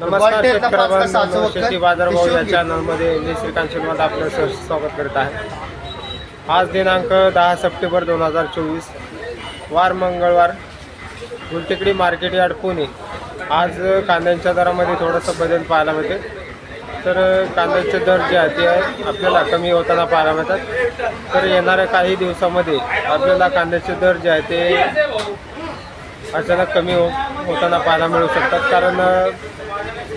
नमस्कार शेती बाजार भाव या चॅनलमध्ये मी श्रीकांत आपलं सहर्ष स्वागत करत आहे. आज दिनांक दहा सप्टेंबर दोन हजार चोवीस वार मंगळवार गुलटेकडी मार्केट यार्ड पुणे. आज कांद्यांच्या दरामध्ये थोडासा बदल पाहायला मिळते तर कांद्याचे दर जे आहे ते आपल्याला कमी होताना पाहायला मिळतात. तर येणाऱ्या काही दिवसामध्ये आपल्याला कांद्याचे दर जे आहे ते अचानक कमी हो होताना पाहायला मिळू शकतात. कारण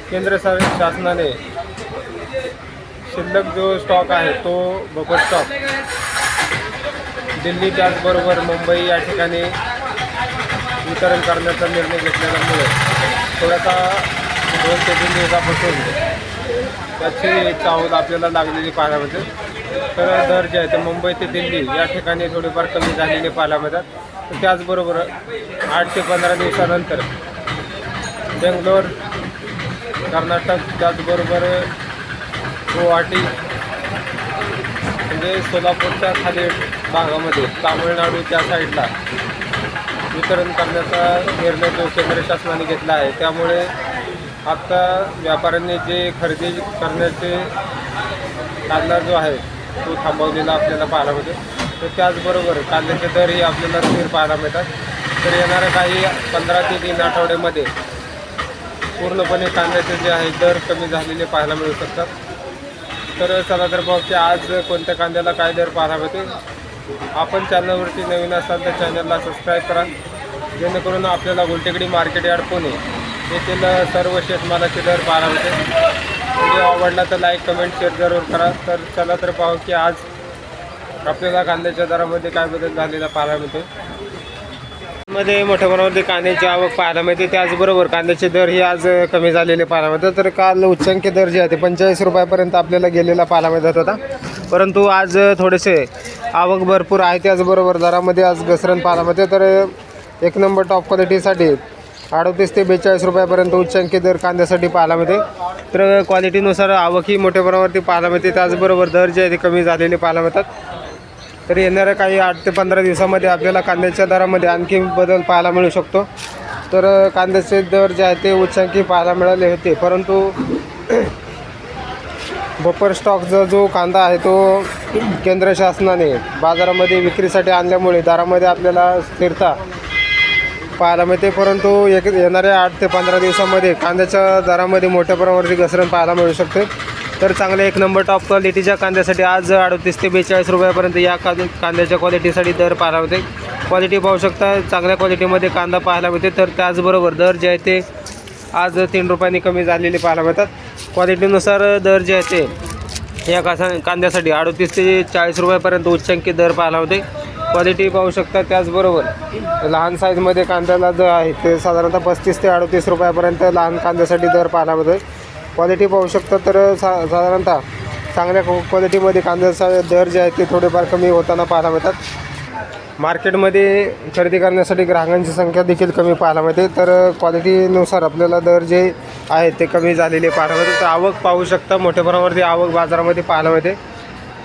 केंद्र सर शासनाने शिल्लक जो स्टॉक आहे तो बफर स्टॉक दिल्ली त्याचबरोबर मुंबई या ठिकाणी वितरण करण्याचा निर्णय घेतल्यामुळे थोडासा दोन ते तीन दिवसापासून त्याची चावल आपल्याला लागलेली पाहायला मिळते. तर दर जे आहे ते मुंबई ते दिल्ली या ठिकाणी थोडेफार कमी झालेले पाहायला मिळतात. त्याचबरोबर आठ ते पंधरा दिवसानंतर बेंगलोर कर्नाटक त्याचबरोबर गुवाहाटी म्हणजे सोलापूरच्या खाली भागामध्ये तामिळनाडू त्या साईडला वितरण करण्याचा निर्णय जो केंद्र शासनाने घेतला आहे त्यामुळे आता व्यापाऱ्यांनी जे खरेदी करण्याचे कांदा जो आहे तो थांबवलेला आपल्याला पाहायला मिळतो. तर त्याचबरोबर कांद्याचे दरही आपल्याला स्थिर पाहायला मिळतात. तर येणाऱ्या काही पंधरा ते तीन आठवड्यामध्ये पूर्णपणे कांद्याचे जे आहे दर कमी झालेले पाहायला मिळू शकतात. तर चला तर बघ की आज कोणत्या कांद्याला काय दर पाहायला मिळते आपण चॅनलवरती नवीन असाल तर चॅनलला सबस्क्राईब करा. जेणेकरून आपल्याला गुलटेकडी मार्केट यार्ड पुणे येथील सर्व शेतमालाचे दर पाहायला मिळते म्हणजे व्हिडिओ आवडला तर लाईक कमेंट शेअर जरूर करा. तर चला तर पाहू की आज आपल्याला कांद्याच्या दरामध्ये काय बदल झालेला पाहायला मिळते मध्ये मोठ्या प्रमाणामध्ये कांद्याची आवक पाहायला मिळते. त्याचबरोबर कांद्याचे दर हे आज कमी झालेले पाहायला मिळतात. तर काल उच्चांकी दर जे आहे ते पंचेचाळीस रुपयापर्यंत आपल्याला गेलेला पाहायला मिळत होता. परंतु आज थोडेसे आवक भरपूर आहे. त्याचबरोबर दरामध्ये आज घसरण पाहायला मिळते. तर एक नंबर टॉप क्वालिटीसाठी अडतीस ते बेचाळीस रुपयापर्यंत उच्चांकी दर कांद्यासाठी पाहायला मिळते. तर क्वालिटीनुसार आवकही मोठ्या प्रमाणावरती पाहायला मिळते. त्याचबरोबर दर जे आहे ते कमी झालेले पाहायला मिळतात. तर येणाऱ्या काही आठ ते पंधरा दिवसामध्ये आपल्याला कांद्याच्या दरामध्ये आणखी बदल पाहायला मिळू शकतो. तर कांद्याचे दर जे आहे ते उच्चांकी पाहायला मिळाले होते. परंतु बफर स्टॉकचा जो कांदा आहे तो केंद्र शासनाने बाजारामध्ये विक्रीसाठी आणल्यामुळे दरामध्ये आपल्याला स्थिरता पाहायला मिळते. परंतु एक येणाऱ्या आठ ते पंधरा दिवसामध्ये कांद्याच्या दरामध्ये मोठ्या प्रमाणावरती घसरण पाहायला मिळू शकते. तर चांगल्या एक नंबर टॉप क्वालिटीच्या कांद्यासाठी आज अडतीस ते बेचाळीस रुपयापर्यंत या कांद कांद्याच्या क्वालिटीसाठी दर पाहायला मिळते क्वालिटी पाहू शकता चांगल्या क्वालिटीमध्ये कांदा पाहायला मिळते तर त्याचबरोबर दर जे आहे ते आज तीन रुपयांनी कमी झालेले पाहायला मिळतात. क्वालिटीनुसार दर जे आहे ते या कासा कांद्यासाठी अडतीस ते चाळीस रुपयापर्यंत उच्चांकी दर पाहायला होते क्वालिटी पाहू शकता त्याचबरोबर लहान साईजमध्ये कांद्याला जो आहे ते साधारणतः पस्तीस ते अडतीस रुपयापर्यंत लहान कांद्यासाठी दर पाहायला मिळतो क्वालिटी पाहू शकता तर सा साधारणतः चांगल्या क्वालिटीमध्ये कांद्याचा दर जे आहे ते थोडेफार कमी होताना पाहायला मिळतात. मार्केटमध्ये खरेदी करण्यासाठी ग्राहकांची संख्या देखील कमी पाहायला मिळते. तर क्वालिटीनुसार आपल्याला दर जे आहेत ते कमी झालेले पाहायला मिळते. तर आवक पाहू शकता मोठ्या प्रमाणावरती आवक बाजारामध्ये पाहायला मिळते.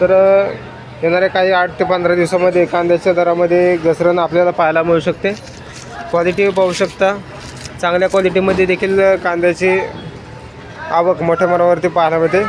तर येणाऱ्या काही आठ ते पंधरा दिवसामध्ये कांद्याच्या दरामध्ये घसरण आपल्याला पाहायला मिळू शकते. क्वालिटी पाहू शकता. चांगल्या क्वालिटीमध्ये देखील कांद्याची आवक मोठ्या प्रमाणावरती पाहायला मिळते.